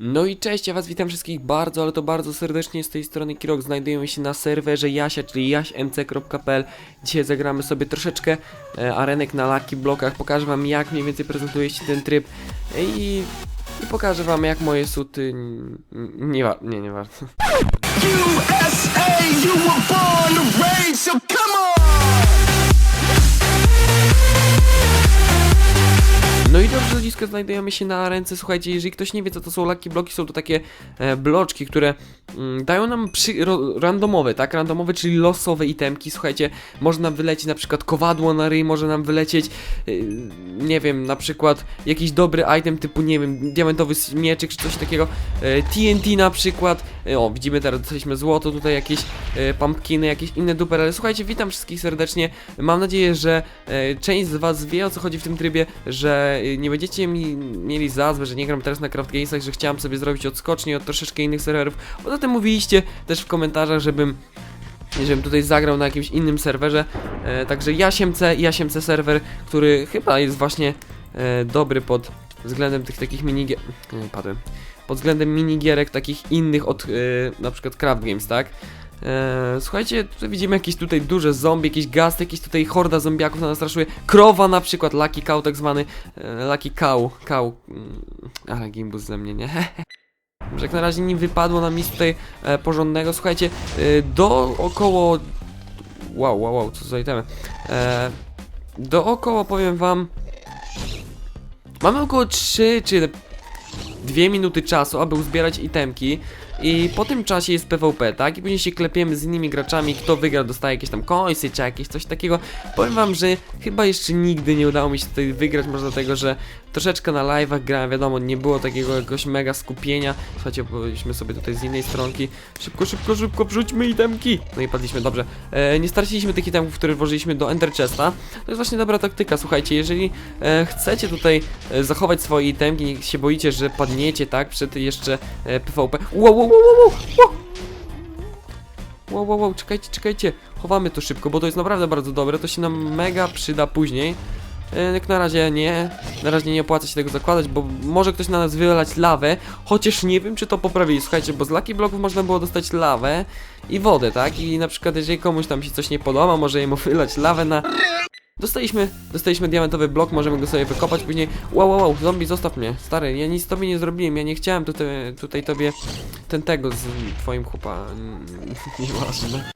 No i cześć, ja was witam wszystkich bardzo, ale to bardzo serdecznie z tej strony Kirok. Znajdujemy się na serwerze Jasia, czyli jaśmc.pl. Dzisiaj zagramy sobie troszeczkę e, arenek na Lucky Blockach. Pokażę wam jak mniej więcej prezentuje się ten tryb i, i pokażę wam jak moje suty... Nie, nie, nie warto. USA, ludziska, znajdujemy się na ręce. Słuchajcie, jeżeli ktoś nie wie, co to są Lucky Bloki, są to takie e, bloczki, które mm, dają nam przy, ro, randomowe, tak? Randomowe, czyli losowe itemki. Słuchajcie, może nam wylecieć na przykład kowadło na ryj, może nam wylecieć, e, nie wiem, na przykład jakiś dobry item typu, nie wiem, diamentowy mieczyk czy coś takiego. E, TNT na przykład. E, o, widzimy teraz, dostaliśmy złoto, tutaj jakieś e, pumpkiny, jakieś inne duper, ale słuchajcie, witam wszystkich serdecznie. Mam nadzieję, że e, część z was wie o co chodzi w tym trybie, że e, nie będziecie mi, mieli za złe, że nie gram teraz na Craft Gamesach, że chciałem sobie zrobić odskocznie od troszeczkę innych serwerów. Poza tym mówiliście też w komentarzach, żebym żebym tutaj zagrał na jakimś innym serwerze. E, także Jasiemce, Jasiemce serwer, który chyba jest właśnie e, dobry pod względem tych takich minigier... Nie, padłem. Pod względem minigierek takich innych od e, na przykład Craft Games, tak? E, słuchajcie, tutaj widzimy jakieś tutaj duże zombie, jakieś gaz, jakieś tutaj horda zombiaków na nas straszuje. Krowa na przykład, Lucky Cow tak zwany. E, lucky Cow, Cow. Mm, ale gimbus ze mnie, nie? Że jak na razie nie wypadło nam nic tutaj porządnego. Słuchajcie, do około... Wow, wow, wow, co za itemy. Do około, powiem wam... Mamy około 3 czy 2 minuty czasu, aby uzbierać itemki. I po tym czasie jest PvP, tak? I później się klepiemy z innymi graczami, kto wygra dostaje jakieś tam coinsy czy jakieś coś takiego. Powiem wam, że chyba jeszcze nigdy nie udało mi się tutaj wygrać, może dlatego, że troszeczkę na live'ach grałem, wiadomo, nie było takiego jakiegoś mega skupienia. Słuchajcie, byliśmy sobie tutaj z innej stronki. Szybko, szybko, szybko, wrzućmy itemki! No i padliśmy, dobrze. E, nie straciliśmy tych itemów, które włożyliśmy do Ender Chesta. To jest właśnie dobra taktyka, słuchajcie, jeżeli e, chcecie tutaj e, zachować swoje itemki, nie się boicie, że padniecie, tak, przed jeszcze e, PvP. Wow, wow, wow, wow, wow! Wow, wow, czekajcie, czekajcie. Chowamy to szybko, bo to jest naprawdę bardzo dobre. To się nam mega przyda później. Jak na razie nie, na razie nie opłaca się tego zakładać, bo może ktoś na nas wylać lawę, chociaż nie wiem czy to poprawili, słuchajcie, bo z Lucky Blocków można było dostać lawę i wodę, tak? I na przykład jeżeli komuś tam się coś nie podoba, może jemu wylać lawę na... Dostaliśmy, dostaliśmy diamentowy blok, możemy go sobie wykopać później. Wow, wow, wow, zombie, zostaw mnie, stary, ja nic tobie nie zrobiłem, ja nie chciałem tutaj, tutaj tobie ten tego z twoim chłopa... Nieważne.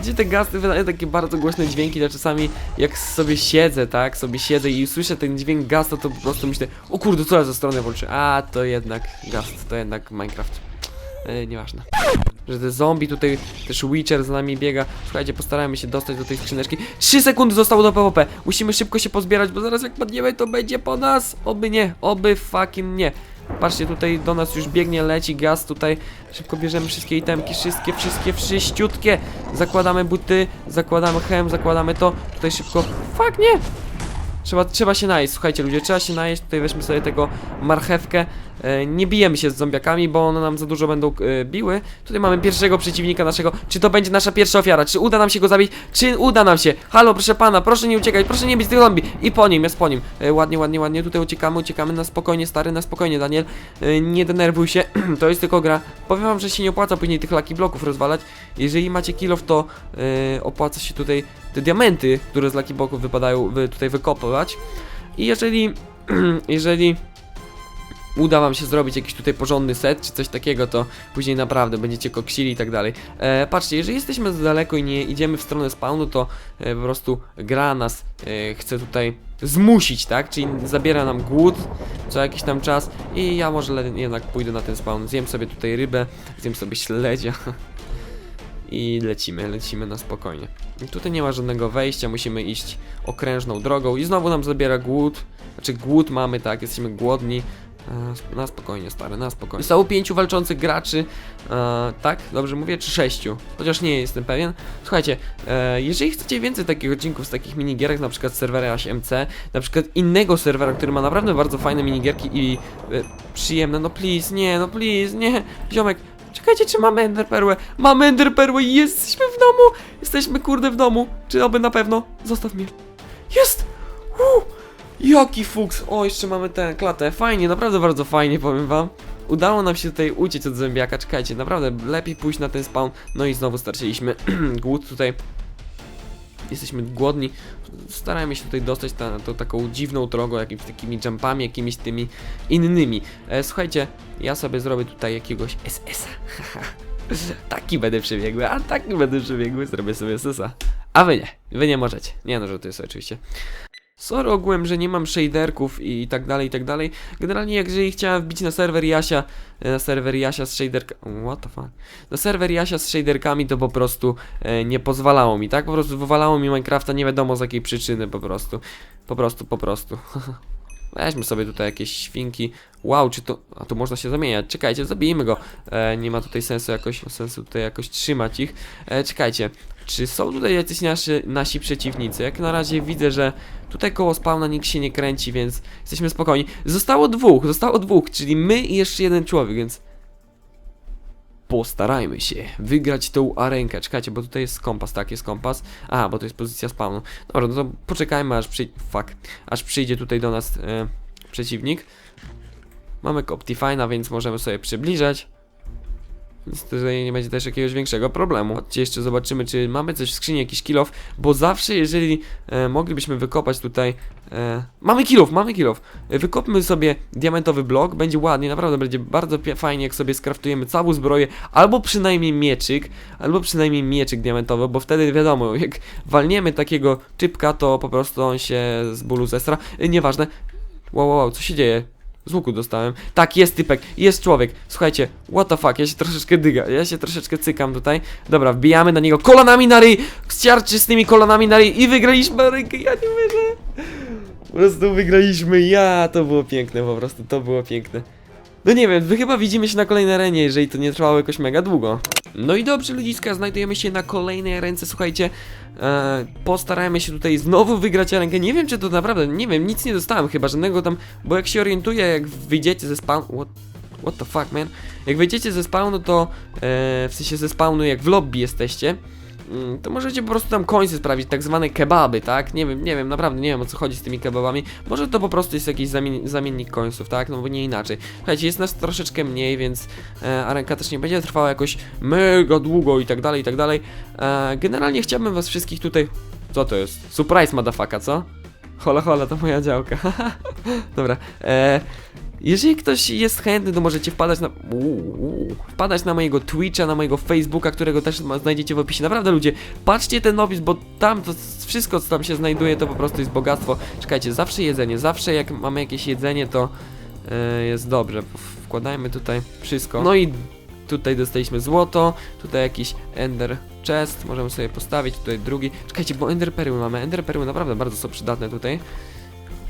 Gdzie te gasty wydają takie bardzo głośne dźwięki, ja czasami jak sobie siedzę, tak, sobie siedzę i słyszę ten dźwięk gasta, to po prostu myślę, o kurde, co ja za stronę włączę? A, to jednak gast, to jednak Minecraft. E, nieważne. Że te zombie tutaj, też Witcher za nami biega. Słuchajcie, postarajmy się dostać do tej skrzyneczki. 3 sekundy zostało do PvP. Musimy szybko się pozbierać, bo zaraz jak padniemy, to będzie po nas. Oby nie, oby fucking nie. Patrzcie, tutaj do nas już biegnie, leci gaz tutaj. Szybko bierzemy wszystkie itemki, wszystkie, wszystkie, wszyściutkie. Zakładamy buty, zakładamy hem, zakładamy to. Tutaj szybko. Fuck, nie! Trzeba, trzeba się najeść, słuchajcie ludzie, trzeba się najeść, tutaj weźmy sobie tego marchewkę Nie bijemy się z zombiakami, bo one nam za dużo będą e, biły Tutaj mamy pierwszego przeciwnika naszego Czy to będzie nasza pierwsza ofiara? Czy uda nam się go zabić? Czy uda nam się? Halo, proszę pana, proszę nie uciekać, proszę nie być tych zombie I po nim, jest po nim e, Ładnie, ładnie, ładnie, tutaj uciekamy, uciekamy na spokojnie, stary, na spokojnie, Daniel e, Nie denerwuj się, to jest tylko gra Powiem wam, że się nie opłaca później tych laki bloków rozwalać Jeżeli macie kilof, to e, opłaca się tutaj te diamenty, które z Lucky Bloków wypadają, wy, tutaj wykopywać. I jeżeli, jeżeli uda wam się zrobić jakiś tutaj porządny set, czy coś takiego, to później naprawdę będziecie koksili i tak dalej. E, patrzcie, jeżeli jesteśmy za daleko i nie idziemy w stronę spawnu, to e, po prostu gra nas e, chce tutaj zmusić, tak? Czyli zabiera nam głód co jakiś tam czas i ja może jednak pójdę na ten spawn, zjem sobie tutaj rybę, zjem sobie śledzia i lecimy, lecimy na spokojnie. I tutaj nie ma żadnego wejścia, musimy iść okrężną drogą i znowu nam zabiera głód. Znaczy głód mamy, tak, jesteśmy głodni. E, Na spokojnie, stary, na spokojnie. Zostało pięciu walczących graczy, e, tak? Dobrze mówię, czy sześciu? Chociaż nie jestem pewien. Słuchajcie, e, jeżeli chcecie więcej takich odcinków z takich minigierek, na przykład z serwera 8MC, na przykład innego serwera, który ma naprawdę bardzo fajne minigierki i e, przyjemne, no please, nie, no please, nie, ziomek, Czekajcie, czy mamy enderperłę? Mamy enderperłę i jesteśmy w domu! Jesteśmy kurde w domu. Czy oby na pewno? Zostaw mnie. Jest! Jaki fuks! O, jeszcze mamy tę klatę. Fajnie, naprawdę bardzo fajnie, powiem wam. udało nam się tutaj uciec od zębiaka, czekajcie, naprawdę lepiej pójść na ten spawn, no i znowu straciliśmy głód tutaj. Jesteśmy głodni, starajmy się tutaj dostać na to taką dziwną drogą, jakimiś takimi jumpami, jakimiś tymi innymi. E, słuchajcie, ja sobie zrobię tutaj jakiegoś SS-a. taki będę przebiegły, a taki będę przebiegły, zrobię sobie SS-a. A wy nie, wy nie możecie. Nie no, że to jest oczywiście. Sorry ogółem, że nie mam shaderków i tak dalej, i tak dalej. Generalnie, jak jeżeli chciałem wbić na serwer Jasia, e, na serwer Jasia z shaderkami, what the fuck? Na serwer Jasia z shaderkami to po prostu e, nie pozwalało mi, tak? Po prostu wywalało mi Minecrafta, nie wiadomo z jakiej przyczyny, po prostu. Po prostu, po prostu. Weźmy sobie tutaj jakieś świnki. Wow, czy to. A tu można się zamieniać. Czekajcie, zabijmy go. E, nie ma tutaj sensu jakoś, sensu tutaj jakoś trzymać ich. E, czekajcie. Czy są tutaj jacyś nasi, nasi przeciwnicy? Jak na razie widzę, że tutaj koło spawna nikt się nie kręci, więc jesteśmy spokojni. Zostało dwóch, zostało dwóch, czyli my i jeszcze jeden człowiek, więc postarajmy się wygrać tą arenkę. Czekajcie, bo tutaj jest kompas, tak, jest kompas. Aha, bo to jest pozycja spawnu. Dobra, no to poczekajmy aż przyjdzie, fuck, aż przyjdzie tutaj do nas e, przeciwnik. Mamy Optifine'a, więc możemy sobie przybliżać. Więc tutaj nie będzie też jakiegoś większego problemu. Chodźcie jeszcze zobaczymy, czy mamy coś w skrzyni, jakiś kilof, bo zawsze jeżeli e, moglibyśmy wykopać tutaj... E, mamy kilof, mamy kilof. E, wykopmy sobie diamentowy blok, będzie ładnie, naprawdę będzie bardzo fajnie, jak sobie skraftujemy całą zbroję, albo przynajmniej mieczyk, albo przynajmniej mieczyk diamentowy, bo wtedy wiadomo, jak walniemy takiego typka, to po prostu on się z bólu zestra. E, nieważne. Wow, wow, wow, co się dzieje? Z łuku dostałem. Tak, jest typek, jest człowiek. Słuchajcie, what the fuck, ja się troszeczkę dyga, ja się troszeczkę cykam tutaj. Dobra, wbijamy na niego kolanami na ryj, z tymi kolanami na ryj i wygraliśmy rękę, ja nie wierzę. Po prostu wygraliśmy, ja, to było piękne, po prostu, to było piękne. No nie wiem, wy chyba widzimy się na kolejnej arenie, jeżeli to nie trwało jakoś mega długo. No i dobrze, ludziska, znajdujemy się na kolejnej ręce, słuchajcie. E, postarajmy się tutaj znowu wygrać rękę. Nie wiem, czy to naprawdę, nie wiem, nic nie dostałem chyba, żadnego tam, bo jak się orientuję, jak wyjdziecie ze spawn... What, what the fuck, man? Jak wyjdziecie ze spawnu, to e, w sensie ze spawnu, jak w lobby jesteście, to możecie po prostu tam końce sprawić, tak zwane kebaby, tak? Nie wiem, nie wiem, naprawdę nie wiem o co chodzi z tymi kebabami. Może to po prostu jest jakiś zamien zamiennik końców, tak? No bo nie inaczej. Słuchajcie, jest nas troszeczkę mniej, więc e, arenka też nie będzie trwała jakoś mega długo i tak dalej, i tak dalej. E, generalnie chciałbym was wszystkich tutaj... Co to jest? Surprise, madafaka, co? Hola, hola, to moja działka. Dobra. E, jeżeli ktoś jest chętny, to możecie wpadać na. Wpadać na mojego Twitcha, na mojego Facebooka, którego też ma, znajdziecie w opisie. Naprawdę ludzie, patrzcie ten opis, bo tam to wszystko, co tam się znajduje, to po prostu jest bogactwo. Czekajcie, zawsze jedzenie, zawsze jak mamy jakieś jedzenie, to e, jest dobrze. Wkładajmy tutaj wszystko. No i tutaj dostaliśmy złoto, tutaj jakiś ender chest, możemy sobie postawić, tutaj drugi. Czekajcie, bo ender perły mamy. Ender perły naprawdę bardzo są przydatne tutaj.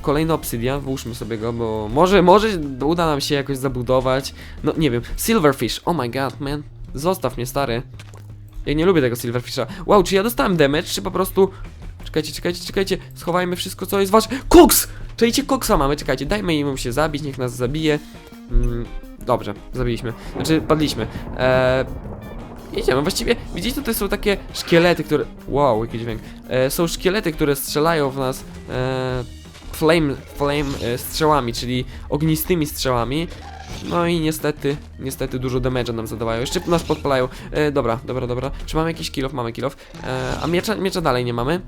Kolejny obsydian, włóżmy sobie go, bo może, może uda nam się jakoś zabudować. No nie wiem. Silverfish, oh my god, man. Zostaw mnie, stary. Ja nie lubię tego silverfisha. Wow, czy ja dostałem damage, czy po prostu... Czekajcie, czekajcie, czekajcie. Schowajmy wszystko, co jest wasze. Koks! Czekajcie, koksa mamy, czekajcie. Dajmy im się zabić, niech nas zabije. Mm, dobrze, zabiliśmy. Znaczy, padliśmy. Eee... Idziemy, właściwie widzicie tutaj są takie szkielety, które... Wow, jaki dźwięk. E, są szkielety, które strzelają w nas e, flame, flame e, strzałami, czyli ognistymi strzałami. No i niestety, niestety dużo damage'a nam zadawają. Jeszcze nas podpalają. E, dobra, dobra, dobra. Czy mamy jakiś kill off? Mamy kill off. E, a miecza, miecza dalej nie mamy.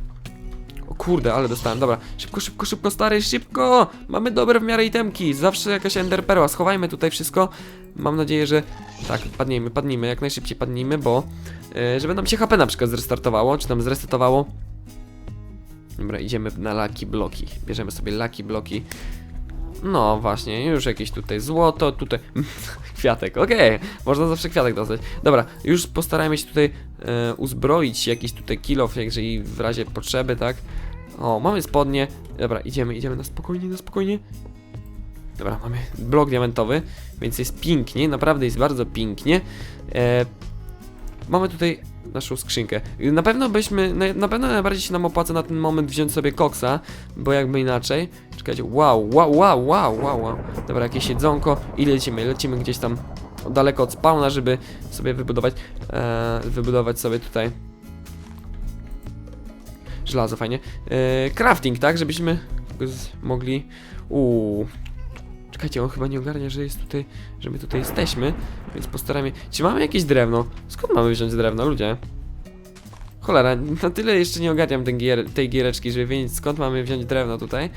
Kurde, ale dostałem. Dobra, szybko, szybko, szybko, stary, szybko! Mamy dobre w miarę itemki. Zawsze jakaś ender perła. Schowajmy tutaj wszystko. Mam nadzieję, że tak, padnijmy, padnijmy, jak najszybciej padnijmy, bo e, żeby nam się HP na przykład zrestartowało, czy tam zresetowało. Dobra, idziemy na laki bloki. Bierzemy sobie laki bloki. No właśnie, już jakieś tutaj złoto, tutaj kwiatek, okej, można zawsze kwiatek dostać. Dobra, już postarajmy się tutaj e, uzbroić jakiś tutaj kilof, jeżeli w razie potrzeby, tak? O, mamy spodnie. Dobra, idziemy, idziemy na spokojnie, na spokojnie. Dobra, mamy blok diamentowy, więc jest pięknie, naprawdę jest bardzo pięknie. E, mamy tutaj naszą skrzynkę. Na pewno byśmy, na, na pewno najbardziej się nam opłaca na ten moment wziąć sobie koksa, bo jakby inaczej. Czekajcie, wow, wow, wow, wow, wow, wow. Dobra, jakieś jedzonko i lecimy, lecimy gdzieś tam daleko od spawna, żeby sobie wybudować, e, wybudować sobie tutaj żelazo, fajnie. E, crafting, tak, żebyśmy mogli, uuu, Czekajcie, on chyba nie ogarnia, że jest tutaj, że my tutaj jesteśmy, więc postaramy... Czy mamy jakieś drewno? Skąd mamy wziąć drewno, ludzie? Cholera, na tyle jeszcze nie ogarniam gier, tej giereczki, żeby wiedzieć skąd mamy wziąć drewno tutaj.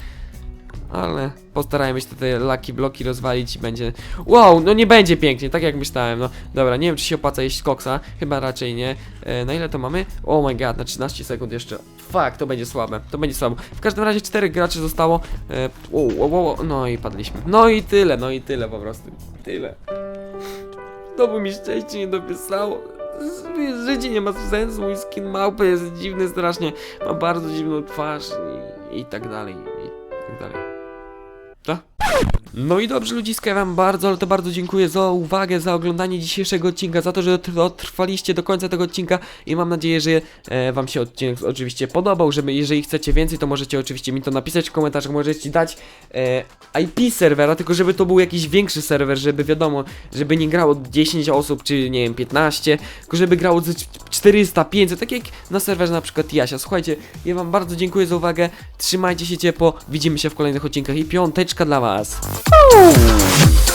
Ale postarajmy się te laki bloki rozwalić i będzie... Wow, no nie będzie pięknie, tak jak myślałem, no. Dobra, nie wiem czy się opłaca jeść koksa, chyba raczej nie. E, na ile to mamy? Oh my god, na 13 sekund jeszcze. Fuck, to będzie słabe, to będzie słabo. W każdym razie 4 graczy zostało. E, wow, wow, wow, no i padliśmy. No i tyle, no i tyle po prostu. Tyle. Znowu mi szczęście nie dopisało. Życie nie ma sensu, mój skin małpy jest dziwny strasznie. Ma bardzo dziwną twarz i, i tak dalej, Woo! No i dobrze ludziska, ja wam bardzo, ale to bardzo dziękuję za uwagę, za oglądanie dzisiejszego odcinka, za to, że dotrwaliście do końca tego odcinka i mam nadzieję, że e, wam się odcinek oczywiście podobał, żeby jeżeli chcecie więcej, to możecie oczywiście mi to napisać w komentarzach, możecie dać e, IP serwera, tylko żeby to był jakiś większy serwer, żeby wiadomo, żeby nie grało 10 osób, czy nie wiem, 15, tylko żeby grało ze 400, 500, tak jak na serwerze na przykład Jasia. Słuchajcie, ja wam bardzo dziękuję za uwagę, trzymajcie się ciepło, widzimy się w kolejnych odcinkach i piąteczka dla was. Woo!